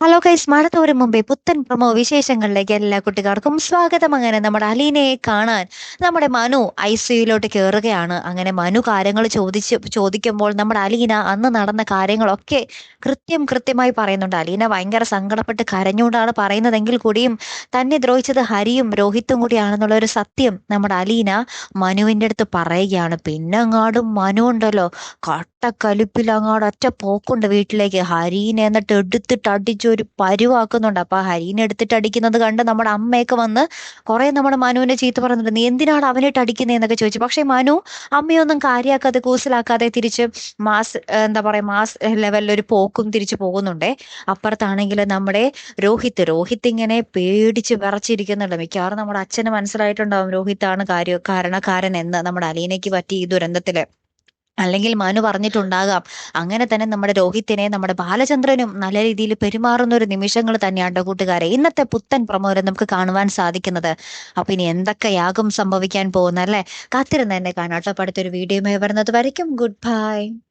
Hello കൈസ് മഴ തോരും മുമ്പേ പുത്തൻ പ്രമോ വിശേഷങ്ങളിലേക്ക് എല്ലാ കുട്ടികൾക്കും സ്വാഗതം. അങ്ങനെ നമ്മുടെ അലീനയെ കാണാൻ നമ്മുടെ മനു ഐ സിയുലോട്ട് കയറുകയാണ് അങ്ങനെ മനു കാര്യങ്ങൾ ചോദിച്ച് ചോദിക്കുമ്പോൾ നമ്മുടെ അലീന അന്ന് നടന്ന കാര്യങ്ങളൊക്കെ കൃത്യം കൃത്യമായി പറയുന്നുണ്ട്. അലീന ഭയങ്കര സങ്കടപ്പെട്ട് കരഞ്ഞുകൊണ്ടാണ് പറയുന്നതെങ്കിൽ കൂടിയും തന്നെ ദ്രോഹിച്ചത് ഹരിയും രോഹിത്തും കൂടിയാണെന്നുള്ള ഒരു സത്യം നമ്മുടെ അലീന മനുവിന്റെ അടുത്ത് പറയുകയാണ്. പിന്നെ അങ്ങാടും മനു ഉണ്ടല്ലോ. കട്ടക്കലിപ്പിൽ അങ്ങോട്ട് ഒറ്റ പോക്കുണ്ട് വീട്ടിലേക്ക്. ഹരീനെ എന്നിട്ട് എടുത്തിട്ട് അടിച്ച് ഒരു പരുവാക്കുന്നുണ്ട്. അപ്പൊ ഹരീനെ എടുത്തിട്ട് അടിക്കുന്നത് കണ്ട് നമ്മുടെ അമ്മയൊക്കെ വന്ന് കുറെ നമ്മുടെ മനുവിനെ ചീത്ത പറഞ്ഞിട്ട് നീ എന്തിനാണ് അവനായിട്ട് അടിക്കുന്നത് എന്നൊക്കെ ചോദിച്ചു. പക്ഷെ മനു അമ്മയൊന്നും കാര്യമാക്കാതെ കൂസലാക്കാതെ തിരിച്ച് മാസ് എന്താ പറയാ മാസ് ലെവലിൽ ഒരു പോക്കും തിരിച്ചു പോകുന്നുണ്ടേ. അപ്പുറത്താണെങ്കിൽ നമ്മുടെ രോഹിത് രോഹിത് ഇങ്ങനെ പേടിച്ച് വിറച്ചിരിക്കുന്നുണ്ട്. മിക്കവാറും നമ്മുടെ അച്ഛന് മനസ്സിലായിട്ടുണ്ടാവും രോഹിത്താണ് കാര്യ കാരണക്കാരൻ എന്ന് നമ്മുടെ അലീനയ്ക്ക് പറ്റി ഈ ദുരന്തത്തിൽ. അല്ലെങ്കിൽ മനു പറഞ്ഞിട്ടുണ്ടാകാം. അങ്ങനെ തന്നെ നമ്മുടെ രോഹിത്തിനെ നമ്മുടെ ബാലചന്ദ്രനും നല്ല രീതിയിൽ പെരുമാറുന്ന ഒരു നിമിഷങ്ങൾ തന്നെയാണ് കൂട്ടുകാരെ ഇന്നത്തെ പുത്തൻ പ്രമോരം നമുക്ക് കാണുവാൻ സാധിക്കുന്നത്. അപ്പൊ ഇനി എന്തൊക്കെയാകും സംഭവിക്കാൻ പോകുന്നല്ലേ? കാത്തിരുന്ന് തന്നെ കാണാട്ടോ അടുത്തൊരു വീഡിയോ വരുന്നത് വരയ്ക്കും. Good bye